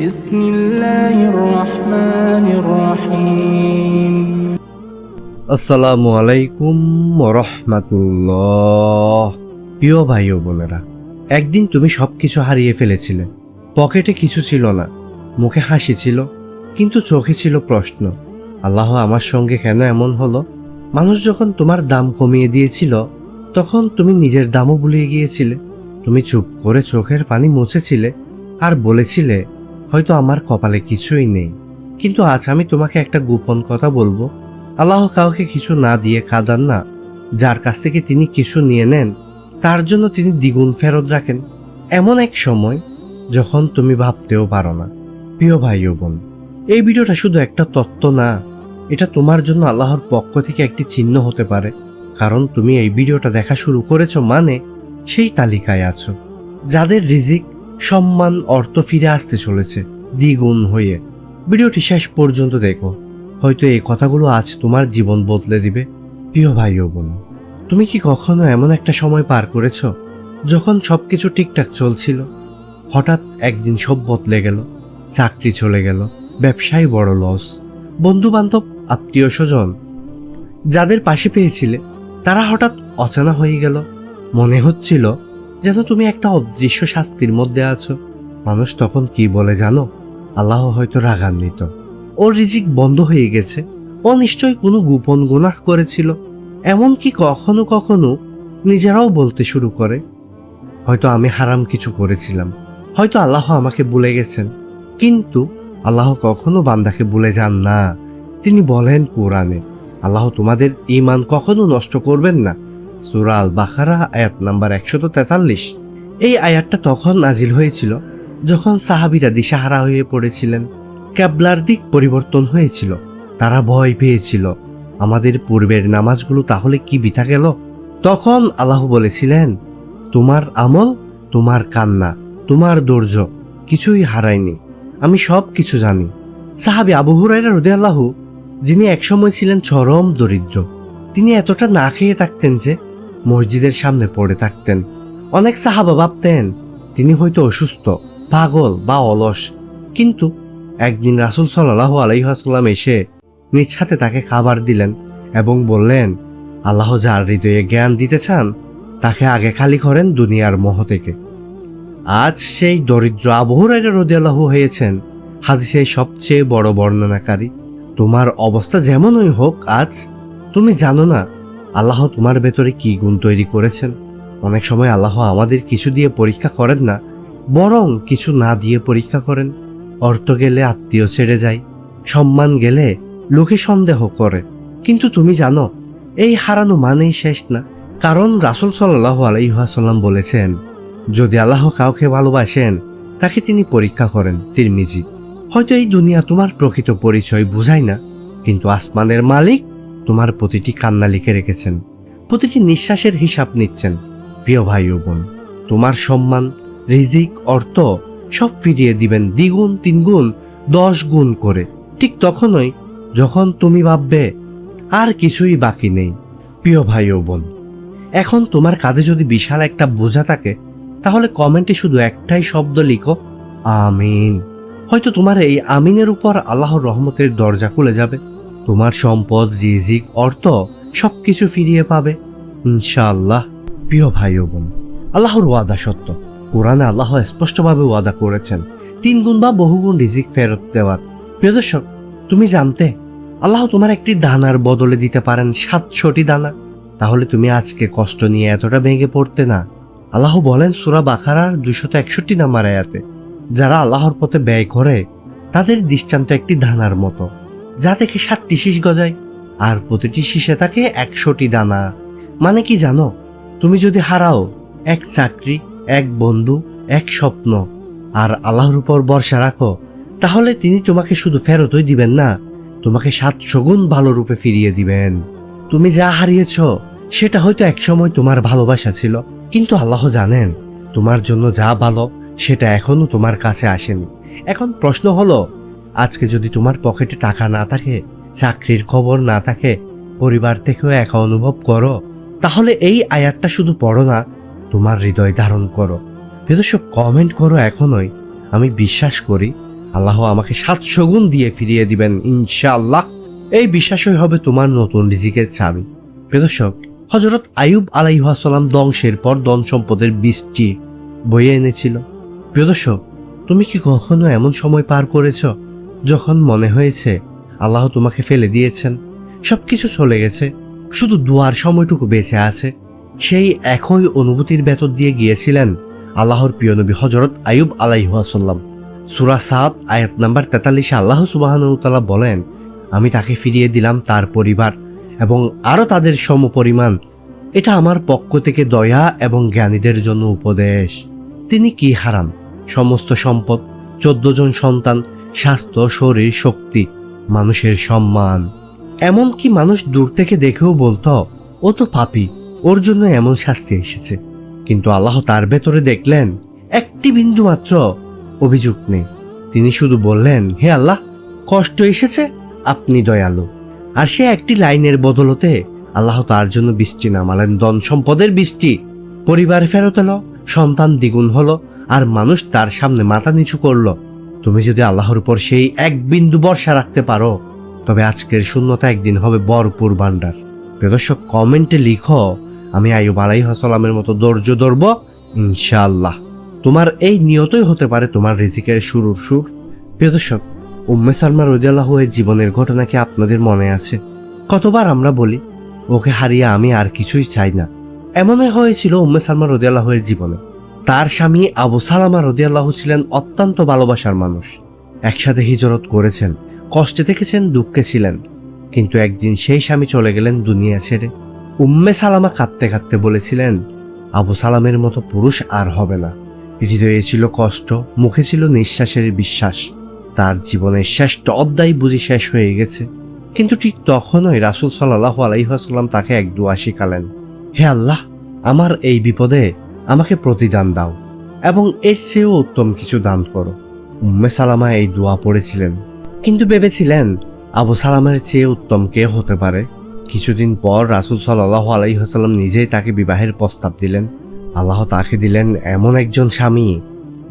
بسم الله الرحمن الرحيم আসসালামু আলাইকুম রহমাতুল্লাহ প্রিয় ভাই ও বোনেরা একদিন তুমি সবকিছু হারিয়ে ফেলেছিলে পকেটে কিছু ছিল না মুখে হাসি ছিল কিন্তু চোখে ছিল প্রশ্ন আল্লাহ আমার সঙ্গে কেন এমন হলো মানুষ যখন তোমার দাম কমিয়ে দিয়েছিল তখন তুমি নিজের দামও ভুলিয়ে গিয়েছিলে তুমি চুপ করে চোখের পানি মুছেছিলে আর বলেছিলে হয়তো আমার কপালে কিছুই নেই। কিন্তু আজ আমি তোমাকে একটা গোপন কথা বলব। আল্লাহ কাউকে কিছু না দিয়ে কাঁদান না। যার কাছ থেকে তিনি কিছু নিয়ে নেন, তার জন্য তিনি দ্বিগুণ ফেরত রাখেন। এমন এক সময় যখন তুমি ভাবতেও পারো না। প্রিয় ভাই ও বোন, এই ভিডিওটা শুধু একটা তত্ত্ব না, এটা তোমার জন্য আল্লাহর পক্ষ থেকে একটি চিহ্ন হতে পারে। কারণ তুমি এই ভিডিওটা দেখা শুরু করেছ মানে সেই তালিকায় আছো। যাদের রিজিক সম্মান, অর্থ ফিরে আসতে চলেছে, দ্বিগুণ হয়ে। ভিডিওটি শেষ পর্যন্ত দেখো। হয়তো এই কথাগুলো আজ তোমার জীবন বদলে দিবে। প্রিয় ভাই ও বোন, তুমি কি কখনো এমন একটা সময় পার করেছ যখন সব কিছু ঠিকঠাক চলছিল? হঠাৎ একদিন সব বদলে গেল, চাকরি চলে গেল, ব্যবসায় বড় লস বন্ধু বান্ধব আত্মীয় স্বজন। যাদের পাশে পেয়েছিলে, তারা হঠাৎ অচেনা হয়ে গেল। মনে হচ্ছিল যেন তুমি একটা অদৃশ্য শাস্তির মধ্যে আছো। মানুষ তখন কি বলে জানো? আল্লাহ হয়তো রাগান্বিত। ওর রিজিক বন্ধ হয়ে গেছে। ও নিশ্চয়ই কোনো গোপন গুনাহ করেছিল। এমনকি কখনো কখনো নিজেরাও বলতে শুরু করে। হয়তো আমি হারাম কিছু করেছিলাম। হয়তো আল্লাহ আমাকে ভুলে গেছেন। কিন্তু আল্লাহ কখনো বান্দাকে ভুলে যান না। তিনি বলেন কোরআনে, আল্লাহ তোমাদের ইমান কখনো নষ্ট করবেন না। সুরা আল বাখারা আয়াত নাম্বার একশত তেতাল্লিশ। এই আয়াতটা তখন নাজিল হয়েছিল যখন সাহাবিরা দিশাহারা হয়ে পড়েছিলেন। ক্যাবলার দিক পরিবর্তন হয়েছিল। তারা ভয় পেয়েছিল, আমাদের পূর্বের নামাজগুলো তাহলে কি বিথা গেল? তখন আল্লাহ বলেছিলেন, তোমার আমল, তোমার কান্না, তোমার ধৈর্য কিছুই হারায়নি। আমি সব কিছু জানি। সাহাবি আবু হুরাইরা রদে আল্লাহ যিনি একসময় ছিলেন চরম দরিদ্র, তিনি এতটা না খেয়ে থাকতেন যে মসজিদের সামনে পড়ে থাকতেন। অনেক সাহাবা ভাবতেন, তিনি হয়তো অসুস্থ, পাগল বা অলস। কিন্তু একদিন রাসুল সাল্লাহ আলাইহাসাল্লাম এসে নিজ হাতে তাকে খাবার দিলেন এবং বললেন, আল্লাহ যার হৃদয়ে জ্ঞান দিতে চান, তাকে আগে খালি করেন দুনিয়ার মোহ থেকে। আজ সেই দরিদ্র আবহরাইরা রদিয়াল্লাহ হয়েছেন হাদিসের সবচেয়ে বড় বর্ণনাকারী। তোমার অবস্থা যেমনই হোক, আজ তুমি জানো না আল্লাহ তোমার ভেতরে কি গুণ তৈরি করেছেন? অনেক সময় আল্লাহ আমাদের কিছু দিয়ে পরীক্ষা করেন না, বরং কিছু না দিয়ে পরীক্ষা করেন। অর্থ গেলে আত্মীয় ছেড়ে যায়, সম্মান গেলে লোকে সন্দেহ করে। কিন্তু তুমি জানো, এই হারানো মানেই শেষ না। কারণ রাসুল সাল্লাহ আলাইহাসাল্লাম বলেছেন, যদি আল্লাহ কাউকে ভালোবাসেন, তাকে তিনি পরীক্ষা করেন। তিরমিজি, হয়তো এই দুনিয়া তোমার প্রকৃত পরিচয় বুঝায় না, কিন্তু আসমানের মালিক তোমার প্রতিটি কান্না লিখে রেখেছেন, প্রতিটি নিঃশ্বাসের হিসাব নিচ্ছেন। প্রিয় ভাই ও বোন, তোমার সম্মান, রিজিক, অর্থ সব ফিরিয়ে দিবেন দ্বিগুণ, তিনগুণ দশ গুণ করে। ঠিক তখনই যখন তুমি ভাববে, আর কিছুই বাকি নেই। প্রিয় ভাই ও বোন, এখন তোমার কাঁধে যদি বিশাল একটা বোঝা থাকে, তাহলে কমেন্টে শুধু একটাই শব্দ লিখো, আমিন। হয়তো তোমার এই আমিনের উপর আল্লাহর রহমতের দরজা খুলে যাবে। তোমার সম্পদ, রিজিক, অর্থ সবকিছু ফিরিয়ে পাবে। ইনশাআল্লাহ। প্রিয় ভাই ও বোন, আল্লাহর ওয়াদা সত্য। কোরআনে আল্লাহ স্পষ্টভাবে ওয়াদা করেছেন, তিন গুণ বা বহুগুণ রিজিক ফেরত দেওয়ার। প্রিয় দর্শক, তুমি জানতে, আল্লাহ তোমার একটি দানার বদলে দিতে পারেন সাতশোটি দানা। তাহলে তুমি আজকে কষ্ট নিয়ে এতটা ভেঙে পড়তে না। আল্লাহ বলেন সুরা বাখারার দুশত একষট্টি নাম্বার আয়াতে, যারা আল্লাহর পথে ব্যয় করে, তাদের দৃষ্টান্ত একটি ধানার মতো। যা থেকে সাতটি শীষ গজায়? আর প্রতিটি শীষে থাকে একশোটি দানা। মানে কি জানো? তুমি যদি হারাও, এক চাকরি, এক বন্ধু, এক স্বপ্ন, আর আল্লাহর উপর ভরসা রাখো, তাহলে তিনি তোমাকে শুধু ফেরতই দিবেন না, তোমাকে সাত গুণ ভালো রূপে ফিরিয়ে দিবেন। তুমি যা হারিয়েছ, সেটা হয়তো একসময় তোমার ভালোবাসা ছিল, কিন্তু আল্লাহ জানেন, তোমার জন্য যা ভালো, সেটা এখনও তোমার কাছে আসেনি। এখন প্রশ্ন হলো আজকে যদি তোমার পকেটে টাকা না থাকে, চাকরির খবর না থাকে, পরিবার থেকেও একা অনুভব করো, তাহলে এই আয়াতটা শুধু পড়ো না, তোমার হৃদয় ধারণ করো। বিদর্শক কমেন্ট করো এখনই। আমি বিশ্বাস করি, আল্লাহ আমাকে গুণ দিয়ে ফিরিয়ে দিবেন, ইনশাআল্লাহ। এই বিশ্বাসই হবে তোমার নতুন রিজিকের চাবি। প্রিয় দর্শক হজরত আয়ুব আলাইহাসাল্লাম ধ্বংসের পর ধন সম্পদের বৃষ্টি বয়ে এনেছিল। প্রিয় দর্শক তুমি কি কখনো এমন সময় পার করেছ? যখন মনে হয়েছে আল্লাহ তোমাকে ফেলে দিয়েছেন সব কিছু চলে গেছে, শুধু দুয়ার সময়টুকু বেঁচে আছে, সেই একই অনুভূতির ভেতর দিয়ে গিয়েছিলেন আল্লাহর প্রিয় নবী হজরত আয়ুব আলাইহাসাল্লাম সুরা সাত, আয়াত নাম্বার তেতাল্লিশে আল্লাহ সুবাহানুতালা বলেন, আমি তাকে ফিরিয়ে দিলাম তার পরিবার এবং আরও তাদের সমপরিমাণ। এটা আমার পক্ষ থেকে দয়া এবং জ্ঞানীদের জন্য উপদেশ। তিনি কি হারান? সমস্ত সম্পদ, চোদ্দ জন সন্তান স্বাস্থ্য, শরীর, শক্তি, মানুষের সম্মান। এমনকি মানুষ দূর থেকে দেখেও বলতো, ও তো পাপি, ওর জন্য এমন শাস্তি এসেছে। কিন্তু আল্লাহ তার ভেতরে দেখলেন, একটি বিন্দু মাত্র অভিযোগ নেই। তিনি শুধু বললেন, হে আল্লাহ, কষ্ট এসেছে, আপনি দয়ালু। আর সে একটি লাইনের বদলতে আল্লাহ তার জন্য বৃষ্টি নামালেন। ধন সম্পদের বৃষ্টি, পরিবার ফেরত এলো, সন্তান দ্বিগুণ হলো, আর মানুষ তার সামনে মাথা নিচু করল। তুমি যদি আল্লাহর উপর সেই এক বিন্দু বর্ষা রাখতে পারো, তবে আজকের শূন্যতা একদিন হবে বরপুর ভান্ডার প্রদর্শক কমেন্টে লিখো, আমি আয়ুব আলাইহাসালামের মতো ধৈর্য ধরব, ইনশাআল্লাহ। তোমার এই নিয়তই হতে পারে তোমার রিজিকের শুরুর সুর। প্রিয় দর্শক, উম্মে সালমা রদিয়াল্লাহ এর জীবনের ঘটনা কি আপনাদের মনে আছে? কতবার আমরা বলি, ওকে হারিয়ে আমি আর কিছুই চাই না এমনই হয়েছিল উম্মে সালমা রদিয়াল্লাহ এর জীবনে। তার স্বামী আবু সালামা রদিয়াল্লাহ ছিলেন অত্যন্ত ভালোবাসার মানুষ। একসাথে হিজরত করেছেন, কষ্টে থেকেছেন, দুঃখে ছিলেন। কিন্তু একদিন সেই স্বামী চলে গেলেন দুনিয়া ছেড়ে। উম্মে সালামা কাঁদতে কাঁদতে বলেছিলেন, আবু সালামের মতো পুরুষ আর হবে না। হৃদয়ে ছিল কষ্ট, মুখে ছিল নিঃশ্বাসের বিশ্বাস। তার জীবনের শ্রেষ্ঠ অধ্যায় বুঝি শেষ হয়ে গেছে। কিন্তু ঠিক তখনই রাসুল সাল্লাহ আলাইহাসাল্লাম তাকে এক দোয়া শিখালেন, হে আল্লাহ, আমার এই বিপদে আমাকে প্রতিদান দাও এবং এর চেয়েও উত্তম কিছু দান করো। উম্মে সালামা এই দোয়া পড়েছিলেন। কিন্তু ভেবেছিলেন, আবু সালামের চেয়ে উত্তম কে হতে পারে? কিছুদিন পর রাসুল সাল্লাহ আলাইহাসাল্লাম নিজেই তাকে বিবাহের প্রস্তাব দিলেন। আল্লাহ তাকে দিলেন এমন একজন স্বামী,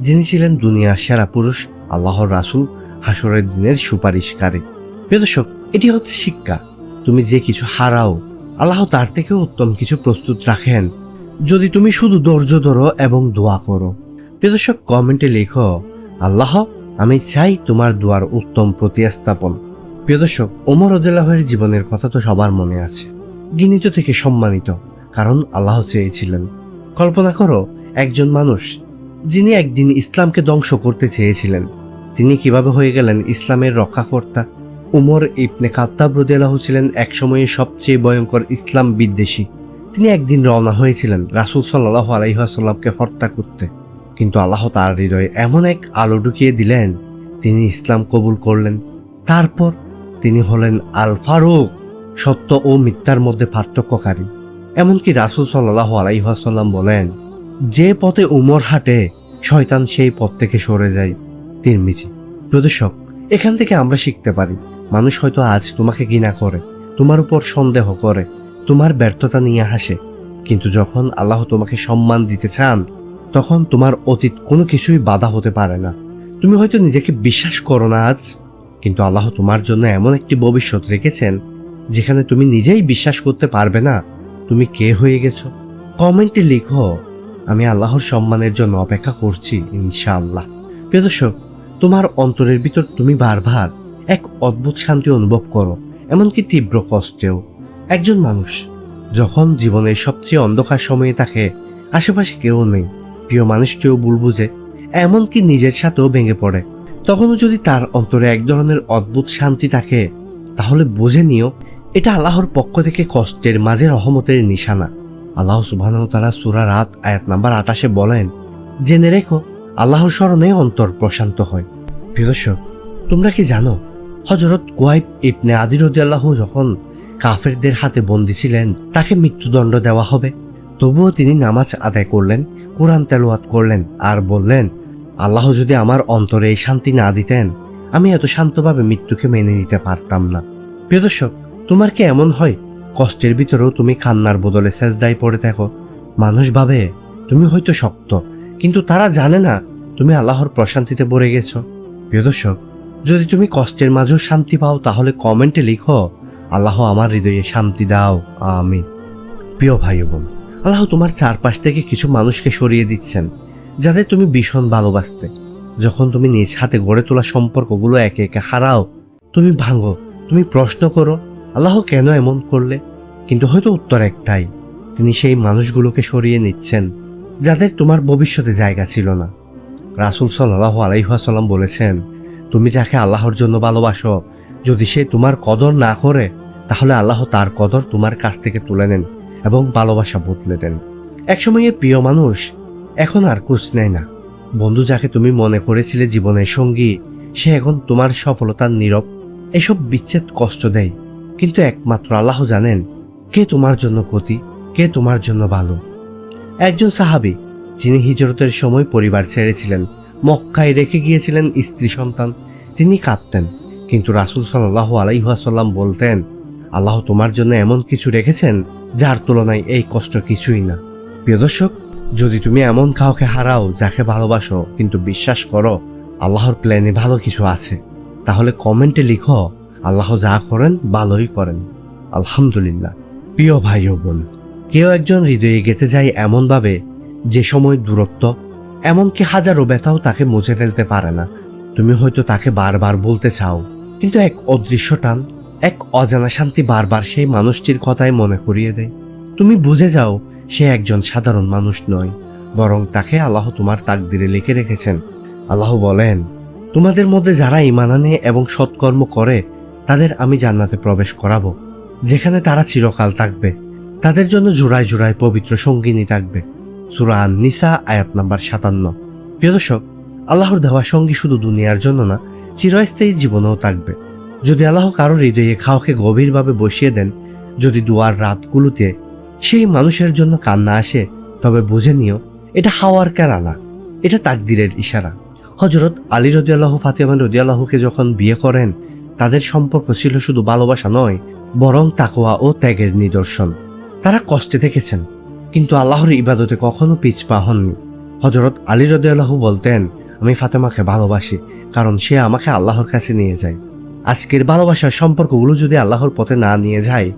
যিনি ছিলেন দুনিয়ার সেরা পুরুষ, আল্লাহর রাসুল হাসরের দিনের সুপারিশকারী। প্রিয় দর্শক, এটি হচ্ছে শিক্ষা। তুমি যে কিছু হারাও, আল্লাহ তার থেকেও উত্তম কিছু প্রস্তুত রাখেন। যদি তুমি শুধু ধৈর্য ধরো এবং দোয়া করো। প্রিয় দর্শক, কমেন্টে লেখো, আল্লাহ, আমি চাই তোমার দোয়ার উত্তম প্রতিস্থাপন। প্রিয় দর্শক, ওমর উদ্দাল্লাহের জীবনের কথা তো সবার মনে আছে। গিনিত থেকে সম্মানিত, কারণ আল্লাহ চেয়েছিলেন। কল্পনা করো, একজন মানুষ, যিনি একদিন ইসলামকে ধ্বংস করতে চেয়েছিলেন, তিনি কীভাবে হয়ে গেলেন ইসলামের রক্ষাকর্তা? উমর ইবনে খাত্তাব রদিয়াল্লাহ ছিলেন একসময়ে সবচেয়ে ভয়ঙ্কর ইসলাম বিদ্বেষী। তিনি একদিন রওনা হয়েছিলেন রাসুল সাল্লাহ আলাইহাসাল্লামকে হত্যা করতে। কিন্তু আল্লাহ তার হৃদয়ে এমন এক আলো ঢুকিয়ে দিলেন, তিনি ইসলাম কবুল করলেন। তারপর তিনি হলেন আল ফারুক সত্য ও মিথ্যার মধ্যে পার্থক্যকারী। এমনকি রাসুল সাল্লাহ আলাইহাসাল্লাম বলেন, যে পথে উমর হাঁটে, শয়তান সেই পথ থেকে সরে যায়। তিরমিজি, প্রদর্শক, এখান থেকে আমরা শিখতে পারি, মানুষ হয়তো আজ তোমাকে ঘৃণা করে, তোমার উপর সন্দেহ করে। তোমার ব্যর্থতা নিয়ে হাসে। কিন্তু যখন আল্লাহ তোমাকে সম্মান দিতে চান, তখন তোমার অতীত কোনো কিছুই বাধা হতে পারে না। তুমি হয়তো নিজেকে বিশ্বাস করো না আজ, কিন্তু আল্লাহ তোমার জন্য এমন একটি ভবিষ্যৎ রেখেছেন, যেখানে তুমি নিজেই বিশ্বাস করতে পারবে না। তুমি কে হয়ে গেছো? কমেন্টে লিখো। আমি আল্লাহর সম্মানের জন্য অপেক্ষা করছি, ইনশাআল্লাহ। প্রিয় দর্শক, তোমার অন্তরের ভিতর তুমি বারবার এক অদ্ভুত শান্তি অনুভব করো, এমনকি তীব্র কষ্টেও। একজন মানুষ, যখন জীবনের সবচেয়ে অন্ধকার সময়ে তাকে আশেপাশে কেউ নেই, প্রিয় মানুষটিও ভুল বুঝে, এমনকি নিজের সাথেও ভেঙে পড়ে। তখনও যদি তার অন্তরে এক ধরনের অদ্ভুত শান্তি থাকে, তাহলে বুঝে নিও, এটা আল্লাহর পক্ষ থেকে কষ্টের মাঝে রহমতের নিশানা। আল্লাহ সুবাহ তারা সুরা রাত, আয়াত নাম্বার আটাশে বলেন, জেনে রেখো, আল্লাহর স্মরণে অন্তর প্রশান্ত হয়। প্রিয় তোমরা কি জানো হজরত কোয়াইব ইবনে আদির আল্লাহ যখন কাফেরদের হাতে বন্দী ছিলেন, তাকে মৃত্যুদণ্ড দেওয়া হবে। তবুও তিনি নামাজ আদায় করলেন, কোরআন তেলোয়াত করলেন আর বললেন, আল্লাহ যদি আমার অন্তরে এই শান্তি না দিতেন, আমি এত শান্তভাবে মৃত্যুকে মেনে নিতে পারতাম না। প্রিয় দর্শক, তোমার কি এমন হয়? কষ্টের ভিতরেও তুমি কান্নার বদলে সেজদায় পড়ে থাকো। মানুষ ভাবে, তুমি হয়তো শক্ত, কিন্তু তারা জানে না তুমি আল্লাহর প্রশান্তিতে পড়ে গেছো। প্রিয় দর্শক, যদি তুমি কষ্টের মাঝেও শান্তি পাও, তাহলে কমেন্টে লিখো আল্লাহ আমার হৃদয়ে শান্তি দাও আমি প্রিয় ভাই বোন, আল্লাহ তোমার চারপাশ থেকে কিছু মানুষকে সরিয়ে দিচ্ছেন, যাদের তুমি ভীষণ ভালোবাসতে। যখন তুমি নিজ হাতে গড়ে তোলা সম্পর্কগুলো একে একে হারাও, তুমি ভাঙো, তুমি প্রশ্ন করো, আল্লাহ কেন এমন করলে? কিন্তু হয়তো উত্তর একটাই, তিনি সেই মানুষগুলোকে সরিয়ে নিচ্ছেন, যাদের তোমার ভবিষ্যতে জায়গা ছিল না। রাসুল সাল্লাহ আলাইহাসাল্লাম বলেছেন, তুমি যাকে আল্লাহর জন্য ভালোবাসো যদি সে তোমার কদর না করে, তাহলে আল্লাহ তার কদর তোমার কাছ থেকে তুলে নেন এবং ভালোবাসা বদলে দেন। একসময় প্রিয় মানুষ এখন আর কুচ নেয় না। বন্ধু যাকে তুমি মনে করেছিলে জীবনের সঙ্গী, সে এখন তোমার সফলতার নীরব। এসব বিচ্ছেদ কষ্ট দেয়। কিন্তু একমাত্র আল্লাহ জানেন কে তোমার জন্য ক্ষতি, কে তোমার জন্য ভালো। একজন সাহাবী, যিনি হিজরতের সময় পরিবার ছেড়েছিলেন, মক্কায় রেখে গিয়েছিলেন স্ত্রী সন্তান, তিনি কাঁদতেন। কিন্তু রাসুল সাল্লাহ আলাইহাসাল্লাম বলতেন, আল্লাহ তোমার জন্য এমন কিছু রেখেছেন যার তুলনায় এই কষ্ট কিছুই না। প্রিয় দর্শক, যদি তুমি এমন কাউকে হারাও যাকে ভালোবাসো কিন্তু বিশ্বাস করো, আল্লাহর প্ল্যানে ভালো কিছু আছে। তাহলে কমেন্টে লিখো, আল্লাহ যা করেন ভালোই করেন। আলহামদুলিল্লাহ। প্রিয় ভাই ও বোন, কেউ একজন হৃদয়ে গেতে যায় এমনভাবে যে সময় দূরত্ব, এমনকি হাজারো ব্যথাও তাকে মুছে ফেলতে পারে না। তুমি হয়তো তাকে বারবার বলতে চাও কিন্তু এক অদৃশ্য টান, এক অজানা শান্তি বারবার সেই মানুষটির কথাই মনে করিয়ে দেয়। তুমি বুঝে যাও, সে একজন সাধারণ মানুষ নয়, বরং তাকে আল্লাহ তোমার তাকদিরে লিখে রেখেছেন। আল্লাহ বলেন, তোমাদের মধ্যে যারা ইমান আনে এবং সৎকর্ম করে, তাদের আমি জান্নাতে প্রবেশ করাবো, যেখানে তারা চিরকাল থাকবে। তাদের জন্য জোড়ায় জোড়ায় পবিত্র সঙ্গিনী থাকবে। সুরা নিসা আয়াত নাম্বার সাতান্ন। প্রিয় দর্শক আল্লাহর দেওয়া সঙ্গী শুধু দুনিয়ার জন্য না, চিরস্থায়ী জীবনেও থাকবে। যদি আল্লাহ কারও হৃদয়ে খাওয়াকে গভীরভাবে বসিয়ে দেন, যদি দুয়ার রাতগুলোতে সেই মানুষের জন্য কান্না আসে, তবে বুঝে নিও, এটা হাওয়ার কেরা না এটা তাকদিরের ইশারা। হজরত আলী রদিয়াল্লাহ ফাতেমা রদিয়াল্লাহকে যখন বিয়ে করেন, তাদের সম্পর্ক ছিল শুধু ভালোবাসা নয়, বরং তাকোয়া ও ত্যাগের নিদর্শন। তারা কষ্টে থেকেছেন, কিন্তু আল্লাহর ইবাদতে কখনো পিছপা হননি। হজরত আলী রদিয়াল্লাহু বলতেন আমি ফাতেমাকে ভালোবাসি, কারণ সে আমাকে আল্লাহর কাছে নিয়ে যায়। আজকের ভালোবাসার সম্পর্কগুলো যদি আল্লাহর পথে না নিয়ে যায়,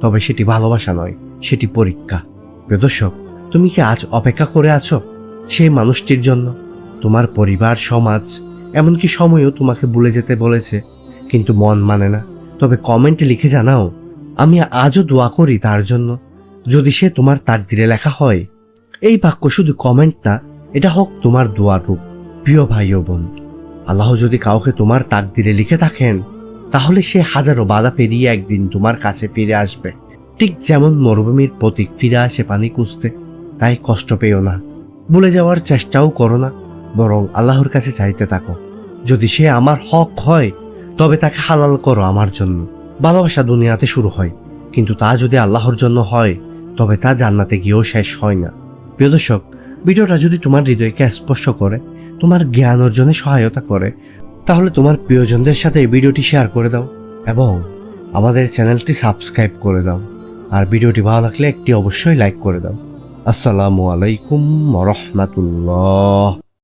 তবে সেটি ভালোবাসা নয়, সেটি পরীক্ষা। প্রিয় দর্শক, তুমি কি আজ অপেক্ষা করে আছো সেই মানুষটির জন্য? তোমার পরিবার, সমাজ, এমনকি সময়ও তোমাকে ভুলে যেতে বলেছে, কিন্তু মন মানে না। তবে কমেন্টে লিখে জানাও, আমি আজও দোয়া করি তার জন্য। যদি সে তোমার তাকদিরে লেখা হয়, এই বাক্য শুধু কমেন্ট না, এটা হোক তোমার দোয়ার রূপ। প্রিয় ভাই ও বোন, আল্লাহ যদি কাউকে তোমার তাকদিরে লিখে থাকেন, তাহলে সে হাজারো বাধা পেরিয়ে একদিন তোমার কাছে ফিরে আসবে। ঠিক যেমন মরুভূমির প্রতীক ফিরে আসে পানি খুঁজতে, তাই কষ্ট পেও না। ভুলে যাওয়ার চেষ্টাও করো না, বরং আল্লাহর কাছে চাইতে থাকো। যদি সে আমার হক হয়, তবে তাকে হালাল করো আমার জন্য। ভালোবাসা দুনিয়াতে শুরু হয়, কিন্তু তা যদি আল্লাহর জন্য হয়, তবে তা জান্নাতে গিয়েও শেষ হয় না। প্রিয় দর্শক ভিডিওটা যদি তোমার হৃদয়কে স্পর্শ করে, তোমার জ্ঞান অর্জনে সহায়তা করে, তাহলে তোমার প্রিয়জনদের সাথে এই ভিডিওটি শেয়ার করে দাও এবং আমাদের চ্যানেলটি সাবস্ক্রাইব করে দাও। আর ভিডিওটি ভালো লাগলে একটি অবশ্যই লাইক করে দাও। আসসালামু আলাইকুম রহমাতুল্লাহ।